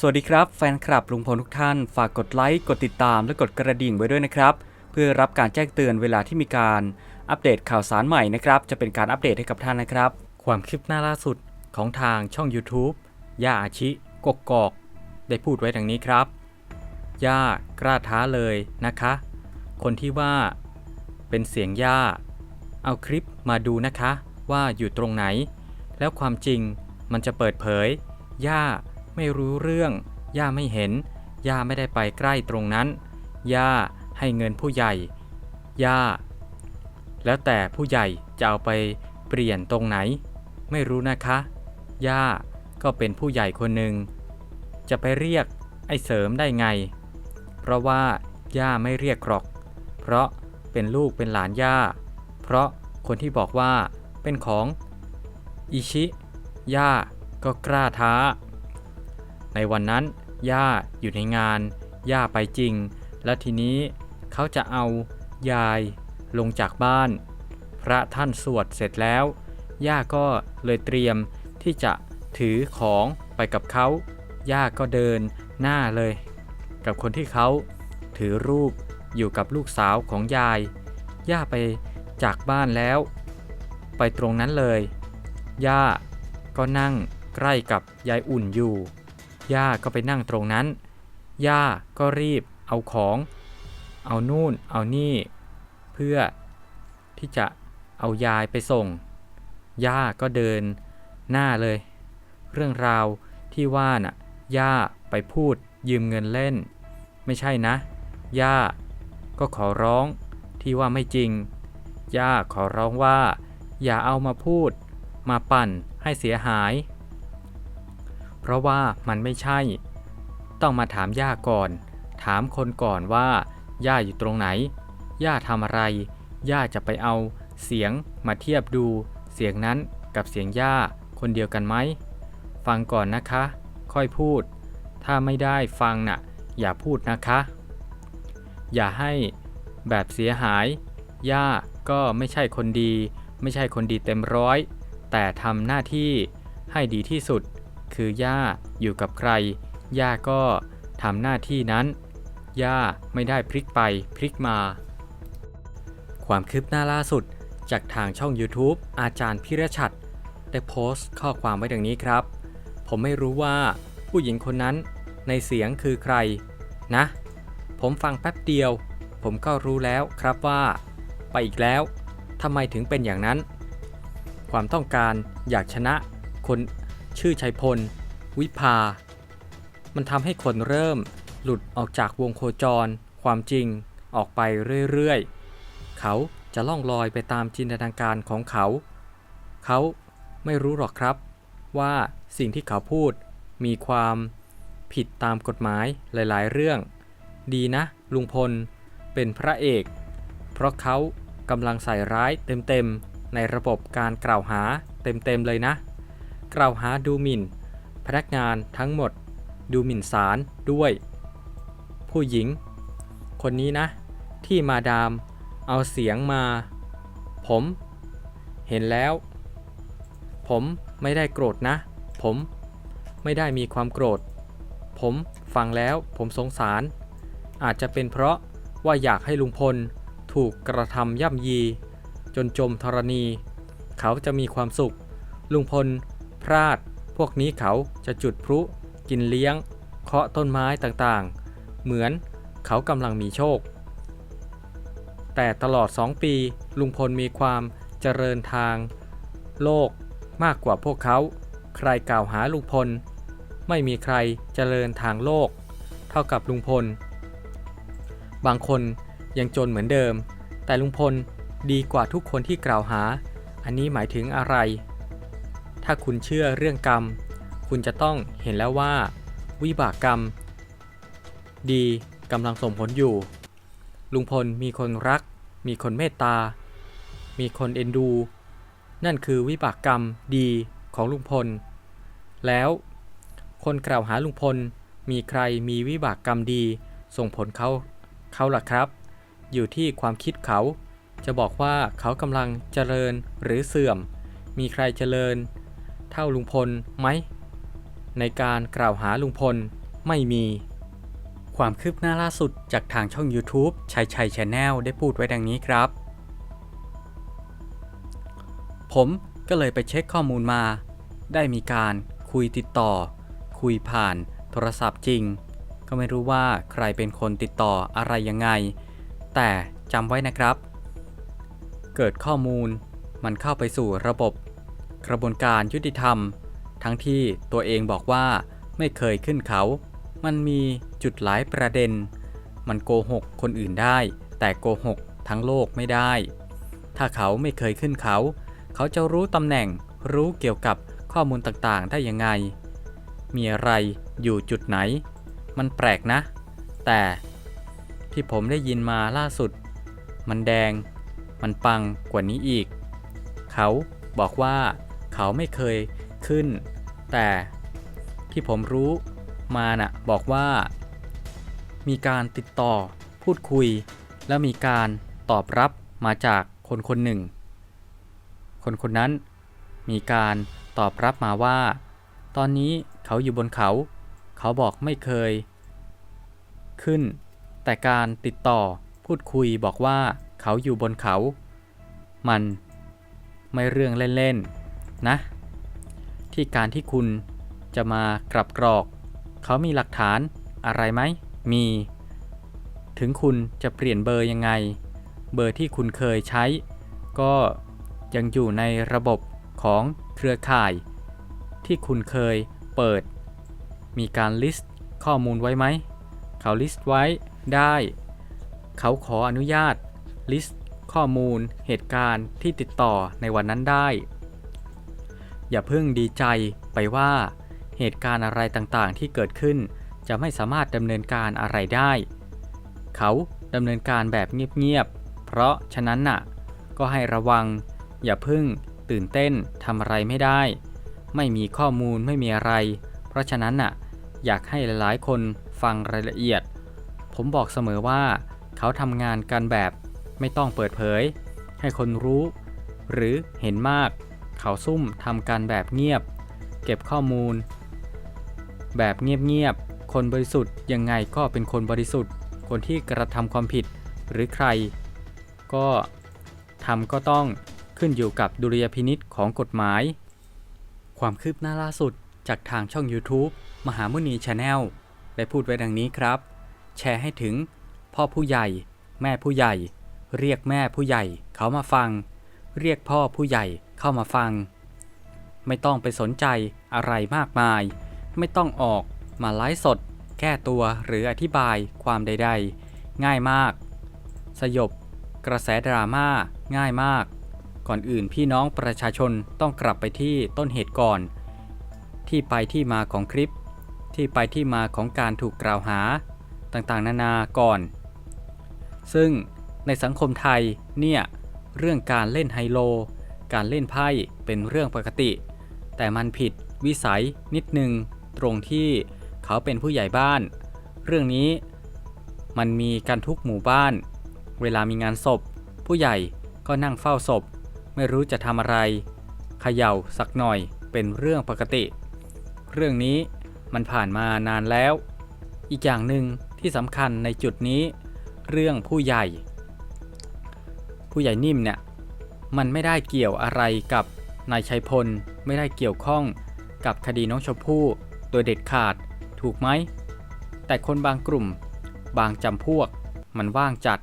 สวัสดีครับแฟนคลับลุงพลทุกท่าน ฝากกดไลค์ กดติดตามและกดกระดิ่งไว้ด้วยนะครับ เพื่อรับการแจ้งเตือนเวลาที่มีการอัปเดตข่าวสารใหม่นะครับ จะเป็นการอัปเดตให้กับท่านนะครับ ความคืบหน้าล่าสุดของทางช่อง YouTube ย่าอาชิกกกอก ได้พูดไว้ดังนี้ครับย่ากล้าท้าเลยนะคะ คนที่ว่าเป็นเสียงย่า เอาคลิปมาดูนะคะ ว่าอยู่ตรงไหน แล้วความจริงมันจะเปิดเผยย่า ไม่รู้เรื่อง ย่าไม่เห็น ย่าไม่ได้ไปใกล้ตรงนั้น ย่าให้เงินผู้ใหญ่ ย่า แล้วแต่ผู้ใหญ่จะเอาไปเปลี่ยนตรงไหน ไม่รู้นะคะ ย่าก็เป็นผู้ใหญ่คนหนึ่ง จะไปเรียกไอ้เสริมได้ไง เพราะว่าย่าไม่เรียกหรอก เพราะเป็นลูกเป็นหลานย่า เพราะคนที่บอกว่าเป็นของอิชิ ย่าก็กล้าท้า ในวันนั้น ย่าอยู่ในงาน ย่าไปจริง และทีนี้เขาจะเอายายลงจากบ้าน พระท่านสวดเสร็จแล้ว ย่าก็เลยเตรียมที่จะถือของไปกับเขา ย่าก็เดินหน้าเลย กับคนที่เขาถือรูปอยู่กับลูกสาวของยาย ย่าไปจากบ้านแล้ว ไปตรงนั้นเลย ย่าก็นั่งใกล้กับยายอุ่นอยู่ ย่าก็ไปนั่งตรงนั้น ย่าก็รีบเอาของ เอานู่นเอานี่ เพื่อที่จะเอายายไปส่ง ย่าก็เดินหน้าเลย เรื่องราวที่ว่าน่ะ ย่าไปพูดยืมเงินเล่น ไม่ใช่นะ ย่าก็ขอร้องที่ว่าไม่จริง ย่าขอร้องว่า อย่าเอามาพูด มาปั่นให้เสียหาย เพราะว่ามันไม่ใช่ ต้องมาถามย่าก่อน ถามคนก่อนว่า ย่าอยู่ตรงไหน ย่าทำอะไร ย่าจะไปเอา เสียงมาเทียบดู เสียงนั้นกับเสียงย่าคนเดียวกันไหม ฟังก่อนนะคะ ค่อยพูด ถ้าไม่ได้ฟังน่ะ อย่าพูดนะคะ อย่าให้แบบเสียหาย ย่าก็ไม่ใช่คนดี ไม่ใช่คนดีเต็มร้อย แต่ทำหน้าที่ให้ดีที่สุด คือย่าอยู่กับใคร ย่าก็ทำหน้าที่นั้น ย่าไม่ได้พลิกไปพลิกมา ความคืบหน้าล่าสุดจากทางช่อง YouTube อาจารย์พิรชัด ได้โพสต์ข้อความไว้ดังนี้ครับ ผมไม่รู้ว่าผู้หญิงคนนั้นในเสียงคือใคร นะ ผมฟังแป๊บเดียว ผมก็รู้แล้วครับว่า ไปอีกแล้วทำไมถึงเป็นอย่างนั้น ความต้องการอยากชนะคน ชื่อชัยพล วิภา มันทำให้คนเริ่มหลุดออกจากวงโคจร ความจริงออกไปเรื่อยๆ เขาจะล่องลอยไปตามจินตนาการของเขา เขาไม่รู้หรอกครับว่าสิ่งที่เขาพูดมีความผิดตามกฎหมายหลายๆ เรื่อง ดีนะ ลุงพลเป็นพระเอก เพราะเขากำลังใส่ร้ายเต็มๆ ในระบบการกล่าวหาเต็มๆ เลยนะ กล่าวหาดูหมิ่น พนักงานทั้งหมด ดูหมิ่นศาลด้วย ผู้หญิง คนนี้นะ ที่มาดาม เอาเสียงมา ผม เห็นแล้ว ผมไม่ได้โกรธนะ ผมไม่ได้มีความโกรธ ผมฟังแล้วผมสงสาร อาจจะเป็นเพราะว่าอยากให้ลุงพลถูกกระทำย่ำยี จนจมธรณี เขาจะมีความสุข ลุงพล พลาด พวกนี้เขาจะจุดพลุ กินเลี้ยง เคาะต้นไม้ต่างๆ เหมือนเขากำลังมีโชค แต่ตลอด 2 ปี ลุงพลมีความเจริญทาง โลกมากกว่าพวกเขา ใครกล่าวหาลุงพล ไม่มีใครเจริญทางโลก เท่ากับลุงพล บางคนยังจนเหมือนเดิม แต่ลุงพลดีกว่าทุกคนที่กล่าวหา อันนี้หมายถึงอะไร ถ้าคุณเชื่อเรื่องกรรม คุณจะต้องเห็นแล้วว่า วิบากกรรม ดีกำลังส่งผลอยู่ ลุงพลมีคนรัก มีคนเมตตา มีคนเอ็นดู นั่นคือวิบากกรรมดีของลุงพล แล้วคนกล่าวหาลุงพลมีใครมีวิบากกรรมดี ส่งผลเขาเขาล่ะครับ อยู่ที่ความคิดเขา จะบอกว่าเขากำลังเจริญหรือเสื่อม มีใครเจริญ เท่าลุงพลไหม ในการกล่าวหาลุงพลไม่มี ความคืบหน้าล่าสุดจากทางช่อง YouTube ชัยชัยชาแนลได้พูดไว้ดังนี้ครับ ผมก็เลยไปเช็คข้อมูลมา ได้มีการคุยติดต่อ คุยผ่านโทรศัพท์จริง ก็ไม่รู้ว่าใครเป็นคนติดต่ออะไรยังไง แต่จำไว้นะครับ เกิดข้อมูลมันเข้าไปสู่ระบบ กระบวนการยุติธรรม ทั้งที่ตัวเองบอกว่าไม่เคยขึ้นเขา มันมีจุดหลายประเด็น มันโกหกคนอื่นได้ แต่โกหกทั้งโลกไม่ได้ ถ้าเขาไม่เคยขึ้นเขา เขาจะรู้ตำแหน่งรู้เกี่ยวกับข้อมูลต่างๆ ได้ยังไง มีอะไรอยู่จุดไหน มันแปลกนะ แต่ที่ผมได้ยินมาล่าสุด มันแดง มันปังกว่านี้อีก เขาบอกว่า เขาไม่เคยขึ้น แต่ที่ผมรู้มาน่ะบอกว่า มีการติดต่อพูดคุย แล้วมีการตอบรับมาจากคนคนหนึ่ง คนคนนั้นมีการตอบรับมาว่า ตอนนี้เขาอยู่บนเขา เขาบอกไม่เคย ขึ้น แต่การติดต่อพูดคุยบอกว่าเขาอยู่บนเขา มันไม่เรื่องเล่น ๆ นะ ที่การที่คุณจะมากลับกรอก เขามีหลักฐานอะไรไหม มี ถึงคุณจะเปลี่ยนเบอร์ยังไง เบอร์ที่คุณเคยใช้ ก็ยังอยู่ในระบบของเครือข่าย ที่คุณเคยเปิด มีการลิสต์ข้อมูลไว้ไหม เขาลิสต์ไว้ได้ เขาขออนุญาตลิสต์ข้อมูลเหตุการณ์ที่ติดต่อในวันนั้นได้ อย่าเพิ่งดีใจไปว่า เหตุการณ์อะไรต่างๆ ที่เกิดขึ้น จะไม่สามารถดำเนินการอะไรได้ เขาดำเนินการแบบเงียบๆ เพราะฉะนั้นน่ะ ก็ให้ระวัง อย่าเพิ่ง ตื่นเต้นทำอะไรไม่ได้ ไม่มีข้อมูลไม่มีอะไร เพราะฉะนั้นน่ะ อยากให้หลายๆ คนฟังรายละเอียด ผมบอกเสมอว่า เขาทำงานกันแบบ ไม่ต้องเปิดเผย ให้คนรู้ หรือเห็นมาก เขาซุ่มทำการแบบเงียบ เก็บข้อมูล แบบเงียบๆ คนบริสุทธิ์ยังไงก็เป็นคนบริสุทธิ์ คนที่กระทำความผิดหรือใคร ก็ทำก็ต้องขึ้นอยู่กับดุลยพินิษของกฎหมาย ความคืบหน้าล่าสุดจากทางช่อง YouTube มหามุนีชาแนลได้พูดไว้ดังนี้ครับ แชร์ให้ถึง พ่อผู้ใหญ่ แม่ผู้ใหญ่ เรียกแม่ผู้ใหญ่เขามาฟัง เรียกพ่อผู้ใหญ่ เข้ามาฟัง ไม่ต้องไปสนใจอะไรมากมาย ไม่ต้องออกมาไลฟ์สด แก้ตัวหรืออธิบายความใด ๆ ง่ายมาก สยบ กระแสดราม่าง่ายมาก ก่อนอื่นพี่น้องประชาชนต้องกลับไปที่ต้นเหตุก่อน ที่ไปที่มาของคลิป ที่ไปที่มาของการถูกกล่าวหา ต่างๆ นานาก่อน ซึ่งในสังคมไทยเนี่ยเรื่องการเล่นไฮโล การเล่นไพ่เป็นเรื่องปกติ แต่มันผิดวิสัยนิดนึงตรงที่เขาเป็นผู้ใหญ่บ้าน เรื่องนี้มันมีกันทุกหมู่บ้าน เวลามีงานศพ ผู้ใหญ่ก็นั่งเฝ้าศพ ไม่รู้จะทำอะไรเขย่าสักหน่อยเป็นเรื่องปกติ เรื่องนี้มันผ่านมานานแล้ว อีกอย่างหนึ่งที่สำคัญในจุดนี้ เรื่องผู้ใหญ่ ผู้ใหญ่นิ่มเนี่ย มันไม่ได้เกี่ยวอะไรกับนายชัยพล ไม่ได้เกี่ยวข้องกับคดีน้องชมพู่โดยเด็ดขาดถูกไหม แต่คนบางกลุ่ม บางจำพวก มันว่างจัด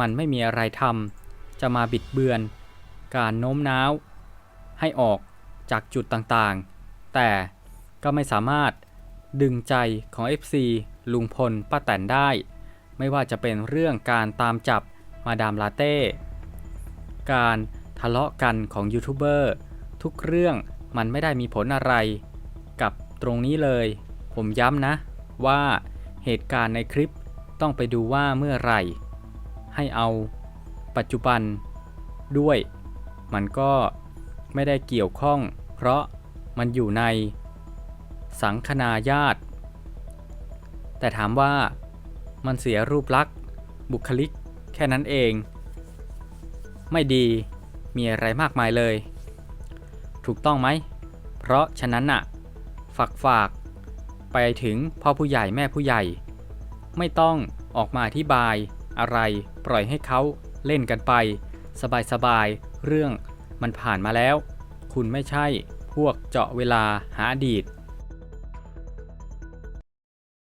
มันไม่มีอะไรทำจะมาบิดเบือน การโน้มน้าว ให้ออกจากจุดต่างๆ แต่ก็ไม่สามารถดึงใจของ FC ลุงพลป้าแตนได้ ไม่ว่าจะเป็นเรื่องการตามจับมาดามลาเต้ การทะเลาะกันของยูทูบเบอร์ทุกเรื่องมันไม่ได้มีผลอะไร กับตรงนี้เลย ผมย้ำนะ ว่าเหตุการณ์ในคลิปต้องไปดูว่าเมื่อไหร่ ให้เอาปัจจุบันด้วย มันก็ไม่ได้เกี่ยวข้อง เพราะมันอยู่ในสังคณาญาติ แต่ถามว่ามันเสียรูปลักษณ์บุคลิกแค่นั้นเอง ไม่ดี มีอะไรมากมายเลย ถูกต้องไหม เพราะฉะนั้นน่ะ ฝากฝาก ไปถึงพ่อผู้ใหญ่แม่ผู้ใหญ่ ไม่ต้องออกมาอธิบายอะไรปล่อยให้เขาเล่นกันไป สบายๆ เรื่องมันผ่านมาแล้ว คุณไม่ใช่พวกเจาะเวลาหาอดีต